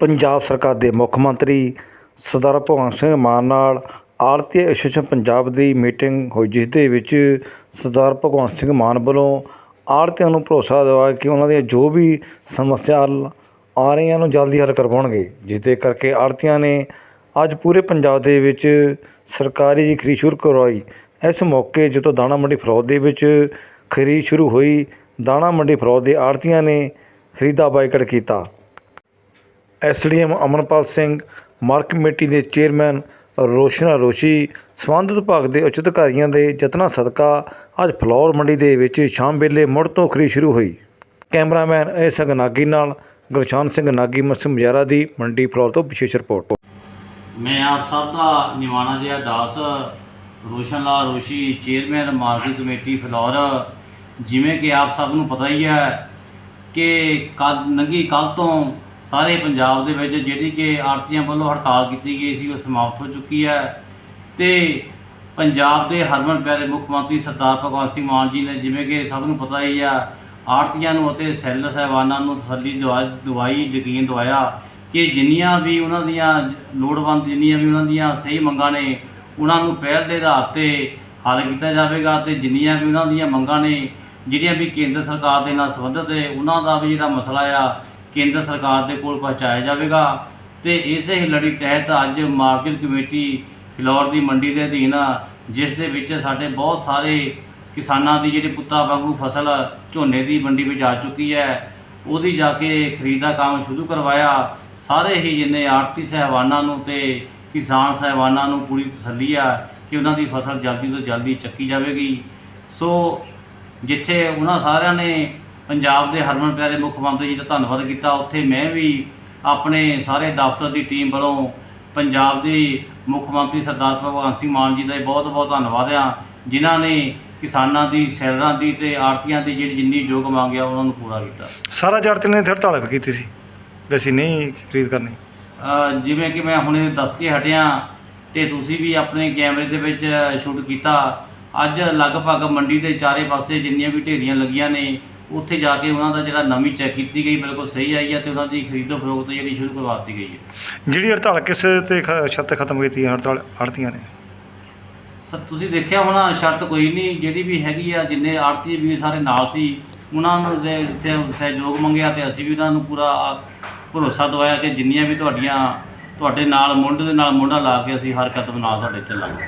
ਪੰਜਾਬ ਸਰਕਾਰ ਦੇ ਮੁੱਖ ਮੰਤਰੀ ਸਰਦਾਰ ਭਗਵੰਤ ਸਿੰਘ ਮਾਨ ਨਾਲ ਆੜਤੀ ਐਸੋਸੀਏਸ਼ਨ ਪੰਜਾਬ ਦੀ ਮੀਟਿੰਗ ਹੋਈ, ਜਿਸ ਦੇ ਵਿੱਚ ਸਰਦਾਰ ਭਗਵੰਤ ਸਿੰਘ ਮਾਨ ਵੱਲੋਂ ਆੜਤੀਆਂ ਨੂੰ ਭਰੋਸਾ ਦਿਵਾਇਆ ਕਿ ਉਹਨਾਂ ਦੀਆਂ ਜੋ ਵੀ ਸਮੱਸਿਆ ਹੱਲ ਆ ਰਹੀਆਂ ਨੂੰ ਜਲਦੀ ਹੱਲ ਕਰਵਾਉਣਗੇ ਜਿਸ ਦੇ ਕਰਕੇ ਆੜਤੀਆਂ ਨੇ ਅੱਜ ਪੂਰੇ ਪੰਜਾਬ ਦੇ ਵਿੱਚ ਸਰਕਾਰੀ ਖਰੀਦ ਸ਼ੁਰੂ ਕਰਵਾਈ। ਇਸ ਮੌਕੇ ਜਦੋਂ ਦਾਣਾ ਮੰਡੀ ਫਰੋਦ ਦੇ ਵਿੱਚ ਖਰੀਦ ਸ਼ੁਰੂ ਹੋਈ, ਦਾਣਾ ਮੰਡੀ ਫਰੋਦ ਦੇ ਆੜਤੀਆਂ ਨੇ ਖਰੀਦਾ ਬਾਈਕਾਟ ਕੀਤਾ। SDM Amanpal Singh, market committee ਦੇ ਚੇਅਰਮੈਨ ਰੋਸ਼ਨਾ ਰੋਸ਼ੀ, ਸੰਬੰਧਿਤ ਵਿਭਾਗ ਦੇ ਉੱਚ ਅਧਿਕਾਰੀਆਂ ਦੇ ਯਤਨਾਂ ਸਦਕਾ ਅੱਜ ਫਲੌਰ ਮੰਡੀ ਦੇ ਵਿੱਚ ਸ਼ਾਮ ਵੇਲੇ ਮੁੜ ਤੋਂ ਖਰੀਦ ਸ਼ੁਰੂ ਹੋਈ। ਕੈਮਰਾਮੈਨ ਇਹ ਸਿੰਘ ਨਾਗੀ ਨਾਲ ਗੁਰਸ਼ਾਨ ਸਿੰਘ ਨਾਗੀ ਮਸਮ ਮਜਾਰਾ ਦੀ ਮੰਡੀ ਫਲੌਰ ਤੋਂ ਵਿਸ਼ੇਸ਼ ਰਿਪੋਰਟ। ਮੈਂ ਆਪ ਸਭ ਦਾ ਨਿਵਾਣਾ ਜਿਹਾ ਦਾਸ, Roshan Lal Roshi, chairman market committee Phillaur. ਜਿਵੇਂ ਕਿ ਆਪ ਸਭ ਨੂੰ ਪਤਾ ਹੀ ਹੈ ਕਿ ਕੱਲ ਨੰਗੀ ਕੱਲ ਤੋਂ ਸਾਰੇ ਪੰਜਾਬ ਦੇ ਵਿੱਚ ਜਿਹੜੀ ਕਿ ਆੜਤੀਆਂ ਵੱਲੋਂ ਹੜਤਾਲ ਕੀਤੀ ਗਈ ਸੀ, ਉਹ ਸਮਾਪਤ ਹੋ ਚੁੱਕੀ ਹੈ। ਤੇ ਪੰਜਾਬ ਦੇ ਹਰਮਨ ਪਿਆਰੇ ਮੁੱਖ ਮੰਤਰੀ ਸਰਦਾਰ ਭਗਵੰਤ ਸਿੰਘ ਮਾਨ ਜੀ ਨੇ ਜਿਵੇਂ ਕਿ ਸਭ ਨੂੰ ਪਤਾ ਹੀ ਆ ਆੜਤੀਆਂ ਨੂੰ ਅਤੇ ਸੈਲਰ ਸਾਹਿਬਾਨਾਂ ਨੂੰ ਤਸੱਲੀ ਦਵਾ, ਦਵਾਈ ਯਕੀਨ ਦਵਾਇਆ ਕਿ ਜਿੰਨੀਆਂ ਵੀ ਉਹਨਾਂ ਦੀਆਂ ਲੋੜਵੰਦ, ਜਿੰਨੀਆਂ ਵੀ ਉਹਨਾਂ ਦੀਆਂ ਸਹੀ ਮੰਗਾਂ ਨੇ, ਉਹਨਾਂ ਨੂੰ ਪਹਿਲ ਦੇ ਆਧਾਰ ਤੇ ਹੱਲ ਕੀਤਾ ਜਾਵੇਗਾ ਤੇ ਜਿੰਨੀਆਂ ਵੀ ਉਹਨਾਂ ਦੀਆਂ ਮੰਗਾਂ ਨੇ, ਜਿਹੜੀਆਂ ਵੀ ਕੇਂਦਰ ਸਰਕਾਰ ਦੇ ਨਾਲ ਸੰਬੰਧਿਤ ਹੈ ਉਹਨਾਂ ਦਾ ਵੀ ਜਿਹੜਾ ਮਸਲਾ ਆ ਕੇਂਦਰ ਸਰਕਾਰ ਦੇ ਕੋਲ ਪਹੁੰਚਾਇਆ ਜਾਵੇਗਾ ਤੇ ਇਸੇ ਹੀ ਲੜੀ ਤਹਿਤ ਅੱਜ ਮਾਰਕੀਟ ਕਮੇਟੀ ਫਿਲੌਰ ਦੀ ਮੰਡੀ ਦੇ ਅਧੀਨ, ਜਿਸ ਦੇ ਵਿੱਚ ਸਾਡੇ ਬਹੁਤ ਸਾਰੇ ਕਿਸਾਨਾਂ ਦੀ ਜਿਹੜੀ ਪੁੱਤਾ ਵਾਂਗੂ ਫਸਲ ਝੋਨੇ ਦੀ ਮੰਡੀ ਵਿੱਚ ਆ ਚੁੱਕੀ ਹੈ, ਉਹਦੀ ਜਾ ਕੇ ਖਰੀਦ ਦਾ ਕੰਮ ਸ਼ੁਰੂ ਕਰਵਾਇਆ। ਸਾਰੇ ਹੀ ਜਿੰਨੇ ਆੜਤੀ ਸਹਿਬਾਨਾਂ ਨੂੰ ਤੇ ਕਿਸਾਨ ਸਹਿਬਾਨਾਂ ਨੂੰ ਪੂਰੀ ਤਸੱਲੀ ਆ ਕਿ ਉਹਨਾਂ ਦੀ ਫਸਲ ਜਲਦੀ ਤੋਂ ਜਲਦੀ ਚੱਕੀ ਜਾਵੇਗੀ। ਸੋ ਜਿੱਥੇ ਉਹਨਾਂ ਸਾਰਿਆਂ ਨੇ ਪੰਜਾਬ ਦੇ ਹਰਮਨ ਪਿਆਰੇ ਮੁੱਖ ਮੰਤਰੀ ਜੀ ਦਾ ਧੰਨਵਾਦ ਕੀਤਾ। ਉੱਥੇ ਮੈਂ ਵੀ ਆਪਣੇ ਸਾਰੇ ਦਫ਼ਤਰ ਦੀ ਟੀਮ ਵੱਲੋਂ ਪੰਜਾਬ ਦੇ ਮੁੱਖ ਮੰਤਰੀ ਸਰਦਾਰ ਭਗਵੰਤ ਸਿੰਘ ਮਾਨ ਜੀ ਦਾ ਬਹੁਤ ਬਹੁਤ ਧੰਨਵਾਦ ਆ ਜਿਨ੍ਹਾਂ ਨੇ ਕਿਸਾਨਾਂ ਦੀ ਸੈਲਰਾਂ ਦੀ ਤੇ ਆੜਤੀਆਂ ਦੀ ਜਿਹੜੀ ਜਿੰਨੀ ਯੋਗ ਮੰਗਿਆ ਉਹਨਾਂ ਨੂੰ ਪੂਰਾ ਕੀਤਾ। ਸਾਰਾ ਜੜਤ ਨੇ ਹੜਤਾਲ ਕੀਤੀ ਸੀ ਵੀ ਅਸੀਂ ਨਹੀਂ ਖਰੀਦ ਕਰਨੀ। ਅ, ਜਿਵੇਂ ਕਿ ਮੈਂ ਹੁਣੇ ਦੱਸ ਕੇ ਹਟਿਆ ਤੇ ਤੁਸੀਂ ਵੀ ਆਪਣੇ ਕੈਮਰੇ ਦੇ ਵਿੱਚ ਸ਼ੂਟ ਕੀਤਾ। ਅੱਜ ਲਗਭਗ ਮੰਡੀ ਦੇ ਚਾਰੇ ਪਾਸੇ ਜਿੰਨੀਆਂ ਵੀ ਢੇਰੀਆਂ ਲੱਗੀਆਂ ਨੇ ਉੱਥੇ ਜਾ ਕੇ ਉਹਨਾਂ ਦਾ ਜਿਹੜਾ ਨਵੀਂ ਚੈੱਕ ਕੀਤੀ ਗਈ ਬਿਲਕੁਲ ਸਹੀ ਆਈ ਹੈ ਤੇ ਉਹਨਾਂ ਦੀ ਖਰੀਦੋ ਫਰੋਖਤ ਜਿਹੜੀ ਸ਼ੁਰੂ ਕਰਵਾ ਦਿੱਤੀ ਗਈ ਹੈ। ਜਿਹੜੀ ਹੜਤਾਲ ਕਿਸ ਤੇ ਖ- ਸ਼ਰਤ ਤੇ ਖਤਮ ਕੀਤੀ ਹੈ ਹੜਤਾਲ ਆੜਤੀਆਂ ਨੇ? ਸਰ ਤੁਸੀਂ ਦੇਖਿਆ ਹੋਣਾ ਸ਼ਰਤ ਕੋਈ ਨਹੀਂ ਜਿਹੜੀ ਵੀ ਹੈਗੀ ਆ ਜਿੰਨੇ ਆੜਤੀ ਵੀ ਸਾਰੇ ਨਾਲ ਸੀ ਉਹਨਾਂ ਨੂੰ ਜਿੱਥੇ ਸਹਿਯੋਗ ਮੰਗਿਆ ਤੇ ਅਸੀਂ ਵੀ ਉਹਨਾਂ ਨੂੰ ਪੂਰਾ ਭਰੋਸਾ ਦਵਾਇਆ ਕਿ ਜਿੰਨੀਆਂ ਵੀ ਤੁਹਾਡੀਆਂ ਤੁਹਾਡੇ ਨਾਲ ਮੁੰਡ ਦੇ ਨਾਲ ਮੁੰਡਾ ਲਾ ਕੇ ਅਸੀਂ ਹਰ ਕਦਮ ਨਾਲ ਤੁਹਾਡੇ ਚੱਲਾਂਗੇ